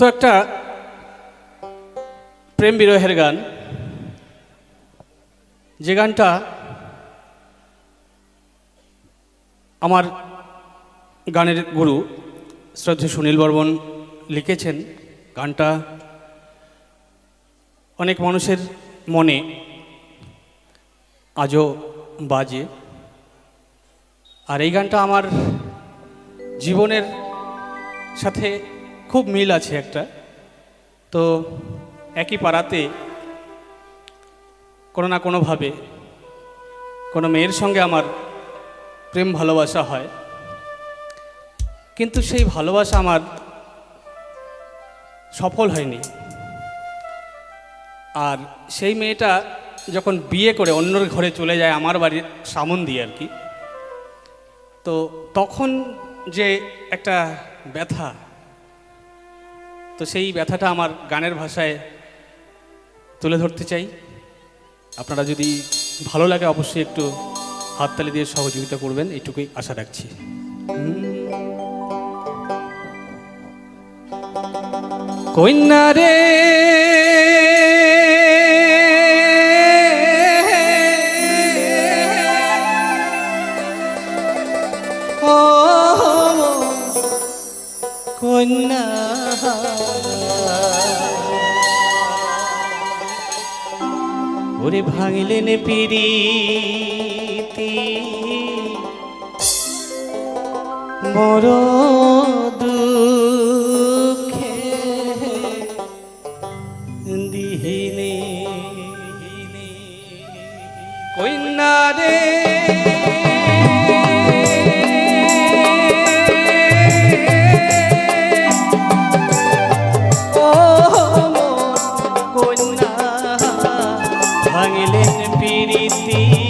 তো একটা প্রেম বিরহের গান। যে গানটা আমার গানের গুরু শ্রদ্ধে সুনীল বর্মন লিখেছেন। গানটা অনেক মানুষের মনে আজও বাজে। আর এই গানটা আমার জীবনের সাথে খুব মিল আছে একটা। তো একই পাড়াতে কোনো না কোনোভাবে কোনো মেয়ের সঙ্গে আমার প্রেম ভালোবাসা হয়। কিন্তু সেই ভালোবাসা আমার সফল হয়নি। আর সেই মেয়েটা যখন বিয়ে করে অন্যর ঘরে চলে যায় আমার বাড়ির সামন দিয়ে আর কি, তো তখন যে একটা ব্যথা তো সেই ব্যথাটা আমার গানের ভাষায় তুলে ধরতে চাই। আপনারা যদি ভালো লাগে অবশ্যই একটু হাততালি দিয়ে সহযোগিতা করবেন, এইটুকুই আশা রাখছি। কন্যা রে ওরে ভাঙলেন পিরিতি। মর দুঃখে দিহিনে। কন্যা রে। ভাঙলেন পিরিতি।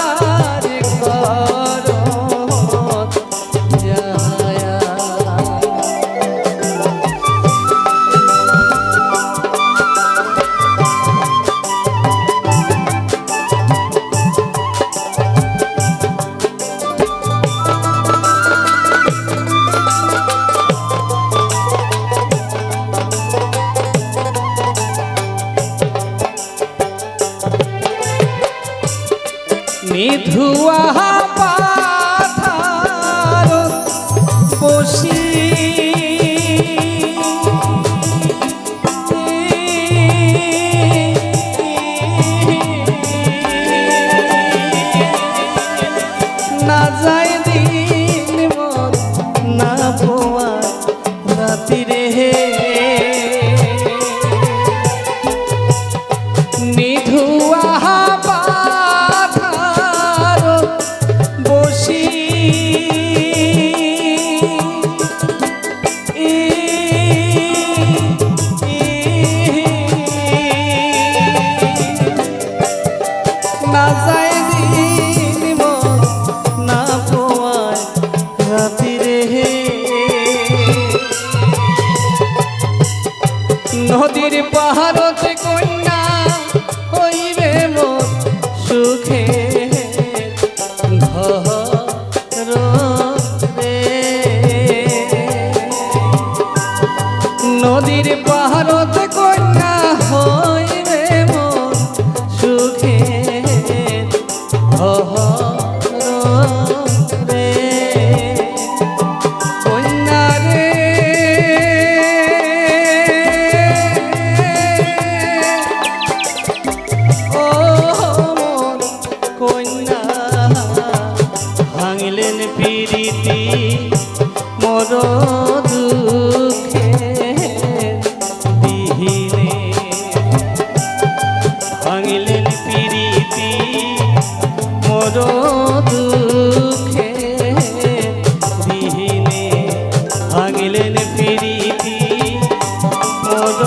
নিধুয়া পাথার বসি। না যায় দিন রাতি রে। নদীর পাহাড়তে কন্যা সুখে নদীর পাহাড়তে প্রীতি মোর দুঃখে দিহিনে। ভাঙিলেন প্রীতি মোর দুঃখে দিহিনে। ভাঙিলেন প্রীতি মোর